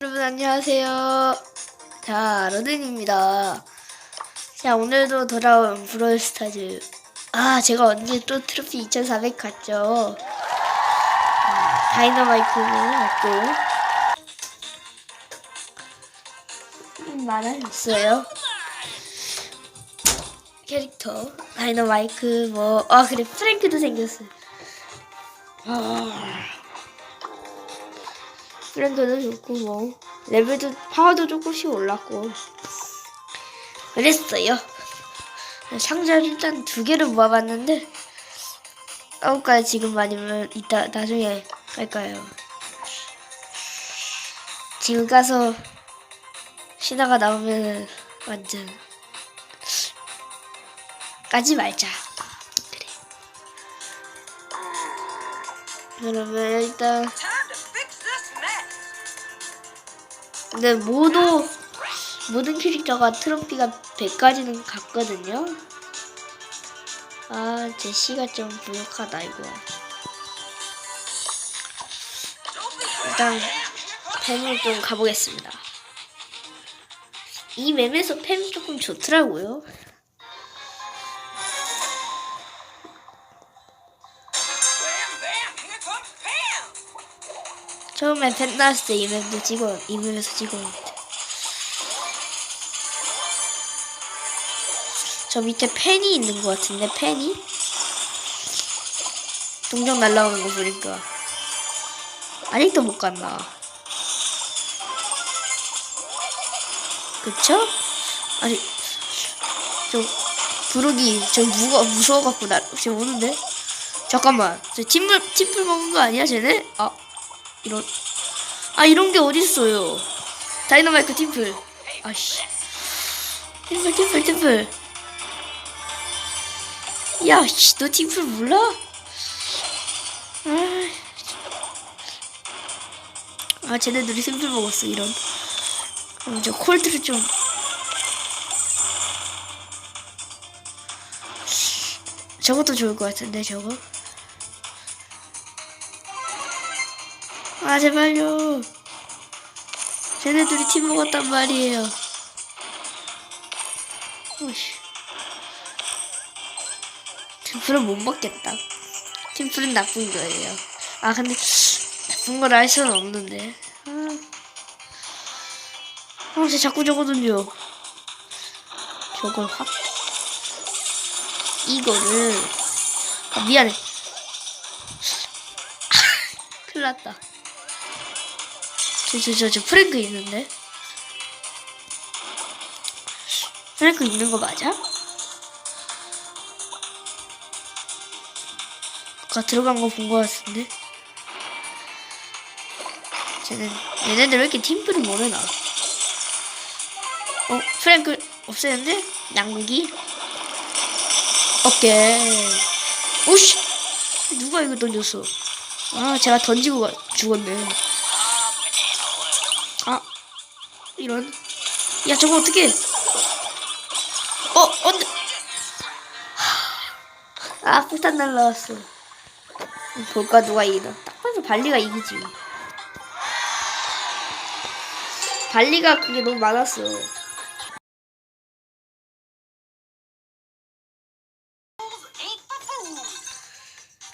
여러분 안녕하세요. 자 로든입니다. 자 오늘도 돌아온 브롤스타즈. 아 제가 언제 또 트로피 2400 갔죠. 음, 다이너마이크는 없고 음, 많아졌어요. 캐릭터 다이너마이크 뭐 아 그래 프랭크도 생겼어요. 아. 브랜드도 좋고 뭐 레벨도 파워도 조금씩 올랐고 그랬어요. 상자를 일단 두 개를 모아봤는데 까울까요 지금 아니면 이따 나중에 갈까요? 지금 가서 신화가 나오면 완전 까지 말자. 그래. 그러면 일단 근데 모두 모든 캐릭터가 트로피가 100까지는 갔거든요. 아, 제 시가 좀 부족하다 이거. 일단 팸을 좀 가보겠습니다. 이 맵에서 팸 조금 좋더라고요. 처음에 팸 나왔을 때이 맵도 찍어 이 맵에서 찍었는데. 저 밑에 팬이 있는 것 같은데 팬이 동전 날라오는 거 보니까 아직도 못 갔나 그쵸? 아니 저 부르기 저 무거 무서워갖고 나 지금 오는데 잠깐만 저 팀플 팀플 먹은 거 아니야 쟤네? 아 이런 아 이런 게 어딨어요 다이너마이크 팀플 아씨 팀플 팀플 팀플 야, 씨, 너 팀플 몰라? 아, 아 쟤네들이 팀플 먹었어, 이런. 그럼 저 콜드를 좀. 저것도 좋을 것 같은데, 저거. 아, 제발요. 쟤네들이 팀 먹었단 말이에요. 오씨. 팀플은 못 먹겠다. 팀플은 나쁜 거예요. 아 근데 나쁜 걸 알 수는 없는데. 아, 아쟤 자꾸 저거든요. 저걸 확 이거를 아 미안해. 큰일 났다. 저 저 저 저 프랭크 있는데. 프랭크 있는 거 맞아? 아까 들어간 거 본 거 같은데? 쟤는 얘네들 왜 이렇게 팀플을 모르나? 어? 프랭크 없애는데? 양고기? 오케이 오씨! 누가 이거 던졌어? 아 제가 던지고 가- 죽었네 아 이런 야 저거 어떻게 어? 어? 아 폭탄 날라왔어 볼까 누가 이기나 딱 봐도 발리가 이기지 발리가 그게 너무 많았어.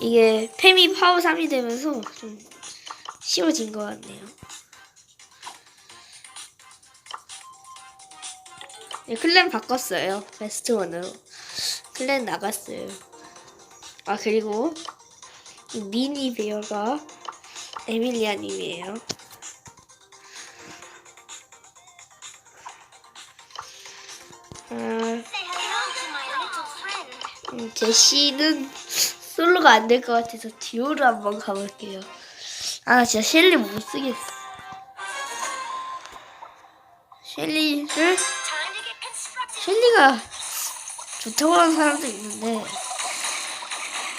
이게 페미 파워 3이 되면서 좀 쉬워진 것 같네요 네, 클랜 바꿨어요 베스트 원으로 클랜 나갔어요 아 그리고 이 미니 베어가 에밀리아님이에요 아. 음, 제시는 솔로가 안 될 것 같아서 듀오로 한번 가볼게요. 아, 나 진짜 셸리 못 쓰겠어. 셸리를, 좋다고 하는 사람도 있는데,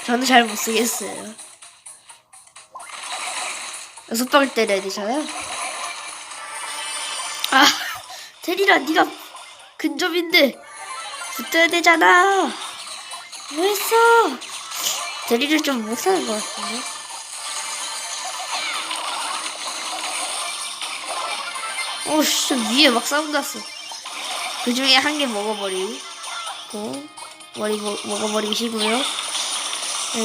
저는 잘 못 쓰겠어요. 여섯 방을 때려야 되잖아요. 아, 테리라, 네가 근접인데, 붙어야 되잖아. 뭐 했어? 대리를 좀 못하는 것 같은데. 오씨 위에 막 사운드 났어 그 중에 한 개 먹어버리고 머리 먹, 먹어버리시고요.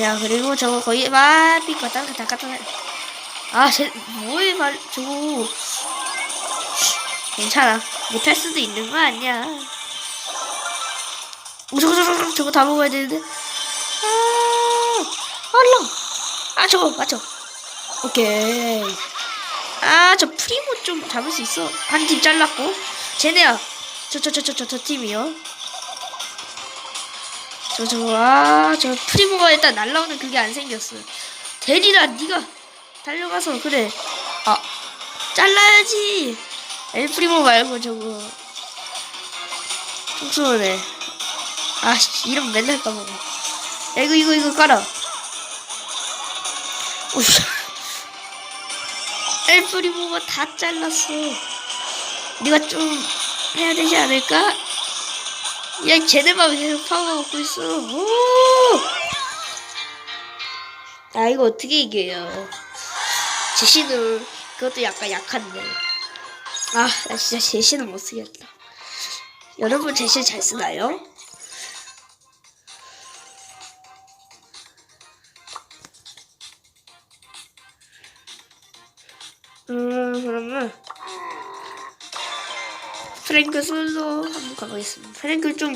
자 그리고 저거 거의 막 삐까 다. 갖다 갖다 아쟤 뭐해 말 저거. 괜찮아. 못할 수도 있는 거 아니야. 저거 저거, 저거 다 먹어야 되는데. 아 얼렁. 아 저거 맞죠 오케이. 아 저 프리모 좀 잡을 수 있어. 한 팀 잘랐고. 쟤네야 저 저 저 저 저 저 팀이요? 저 저거 아저 프리모가 일단 날라오는 그게 안 생겼어 대리라 네가 달려가서 그래. 아 잘라야지. 엘 프리모 말고 저거. 총 쏘네. 아씨 이름 맨날 까먹어. 야 이거 이거 이거 깔아. 오씨. 엘 프리모가 다 잘랐어. 네가 좀 해야 되지 않을까? 야, 쟤네만 계속 파워 먹고 있어. 오! 아, 이거 어떻게 이겨요? 제시는 그것도 약간 약한데. 아, 나 진짜 제시는 못 쓰겠다. 여러분 제시 잘 쓰나요? 음, 그러면 프랭크 솔로 한번 가보겠습니다. 프랭크 좀,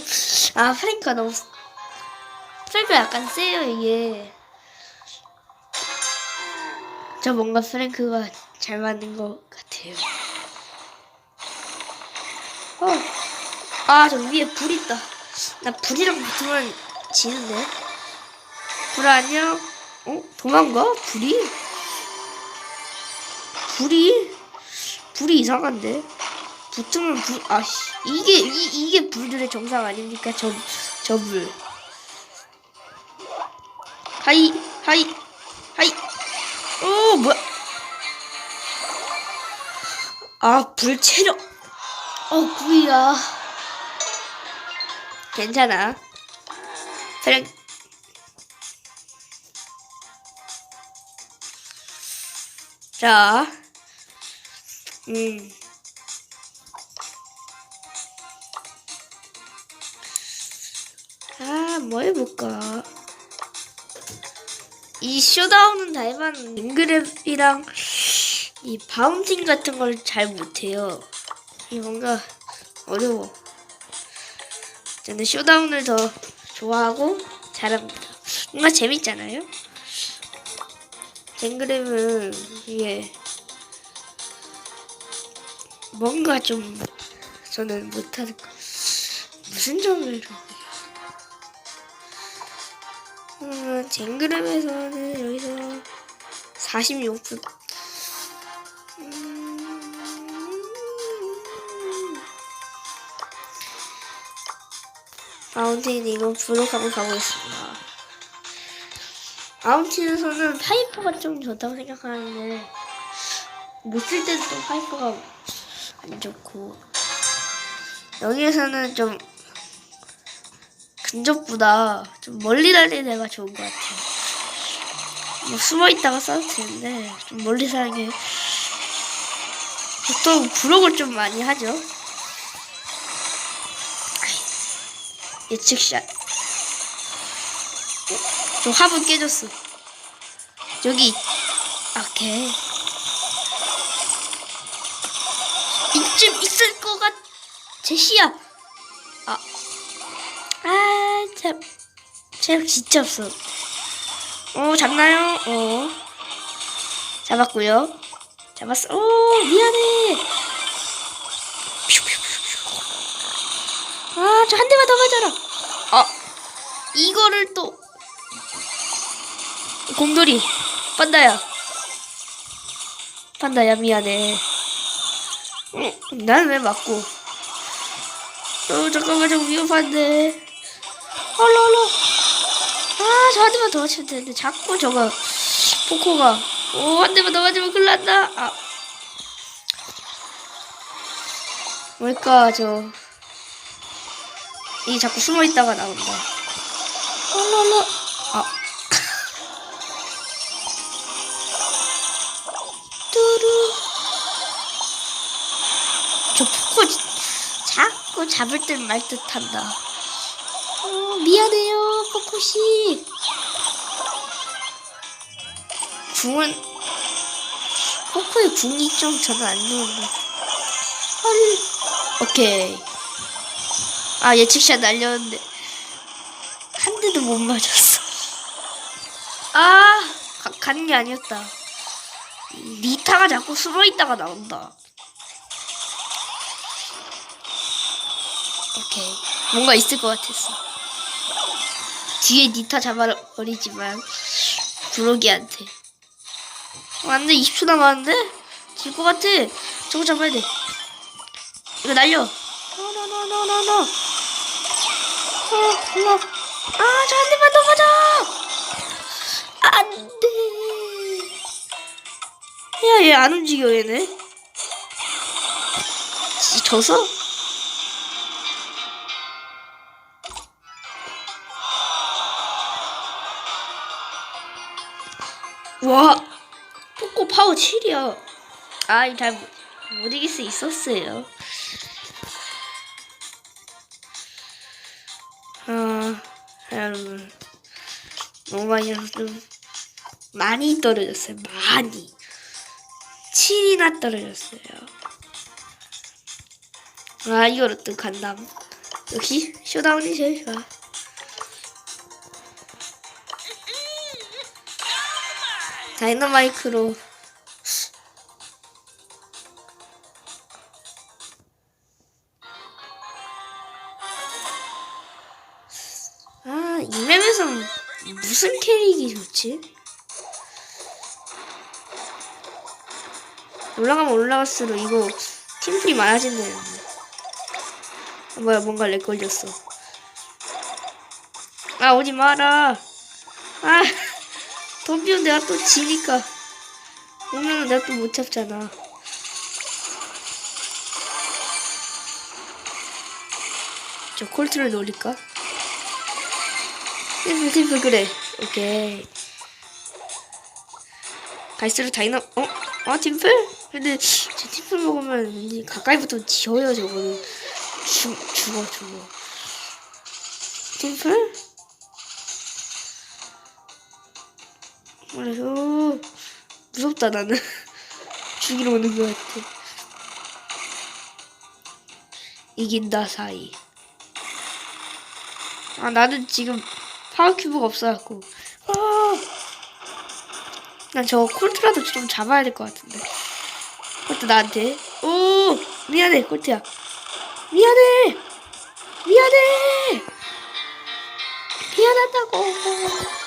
아, 프랭크가 너무, 프랭크 약간 세요, 이게. 저 뭔가 프랭크가 잘 맞는 것 같아요. 어, 아, 저 위에 불 있다. 나 불이랑 붙으면 지는데. 불 안녕? 어? 도망가? 불이? 불이 불이 이상한데 붙으면 불 아씨. 이게 이, 이게 불들의 정상 아닙니까? 저 저 불. 하이 하이 하이. 오 뭐야? 아 불 체력. 어 구이야. 괜찮아. 그냥 자. 음. 뭐 해볼까? 이 쇼다운은 다 해봤는데, 잉그랩이랑 이 바운틴 같은 걸 잘 못해요. 이 뭔가 어려워. 저는 쇼다운을 더 좋아하고 잘합니다. 뭔가 재밌잖아요? 뱅그랩은 이게 뭔가 좀 저는 못하는 거 무슨 점을 좀 음, 쟁그램에서는 여기서 46분. 음, 마운틴 이거 브록 한번 가보겠습니다. 마운틴에서는 파이퍼가 좀 좋다고 생각하는데 못 쓸 때도 또 파이퍼가 안 좋고 여기에서는 좀 근접보다 좀 멀리 달리는 애가 좋은 것 같아요. 뭐 숨어 있다가 싸도 되는데 좀 멀리 사는 게 보통 부록을 좀 많이 하죠. 예측샷. 어, 저 화분 깨졌어. 여기 오케이. 이쯤 있을 것 같. 제시야. 아, 아, 참, 체력 진짜 없어. 어, 잡나요? 어, 잡았고요. 잡았어. 오, 미안해. 아, 저 한 대만 더 맞아라. 아, 이거를 또 곰돌이, 판다야. 판다야 미안해. 어, 난왜 맞고? 어, 잠깐만, 좀 위험한데. 얼라, 얼라. 아, 저 한 대만 더 맞추면 되는데. 자꾸 저거, 포코가. 오, 한 대만 더 맞으면 큰일 난다. 아. 뭘까, 저. 이 자꾸 숨어 있다가 나온다. 얼라, 얼라. 아. 뚜루. 저 포코 지- 자꾸 잡을 땐말 듯한다. 어, 미안해요, 포코씨. 궁은 포코의 궁이 좀 저는 안 좋은데. 헐. 오케이. 아 예측샷 날렸는데 한 대도 못 맞았어. 아 가, 가는 게 아니었다. 리타가 자꾸 숨어 있다가 나온다. 오케이 뭔가 있을 것 같았어. 뒤에 니타 잡아버리지만 브로기한테. 어, 안돼 20초 남았는데 질 것 같아. 저거 잡아야 돼. 이거 날려. 노노노노노노. 어, 올라. 아, 저 한 대만 더 가자. 안 돼. 야, 얘 안 움직여, 얘네. 지- 져서? 와, 포코 파워 7이야. 아, 잘못 못 이길 수 있었어요. 아, 여러분. 너무 많이, 좀 많이 떨어졌어요. 많이. 7이나 떨어졌어요. 아, 이걸 어떤 간담. 역시, 쇼다운이 제일 좋아. 다이너마이크로. 아, 이 맵에서 무슨 캐릭이 좋지? 올라가면 올라갈수록 이거 팀플이 많아진다는데. 아, 뭐야, 뭔가 렉 걸렸어. 아, 오지 마라. 아, 덤비면 내가 또 지니까. 오면은 내가 또 못 잡잖아. 저 콜트를 노릴까? 팀플 팀플 그래 오케이 갈수록 다이너 어? 아 팀플? 근데 저 팀플 먹으면 왠지 가까이부터 지어요 저거는 죽, 죽어 죽어 팀플? 그래서 무섭다 나는. 죽이러 오는 것 같아. 이긴다 사이. 아 나는 지금 파워 큐브가 없어갖고. 난저 콜트라도 좀 잡아야 될 것 같은데. 콜트 나한테. 오! 미안해 콜트야. 미안해! 미안해! 미안하다고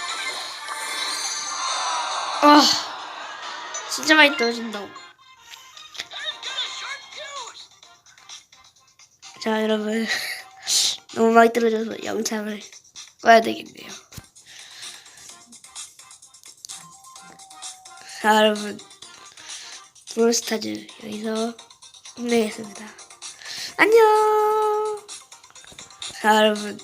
아 진짜 많이 떨어진다고 자 여러분 너무 많이 떨어져서 영상을 꺼야 되겠네요. 자, 여러분. 브롤스타즈 여기서 끝내겠습니다. 안녕! 자, 여러분.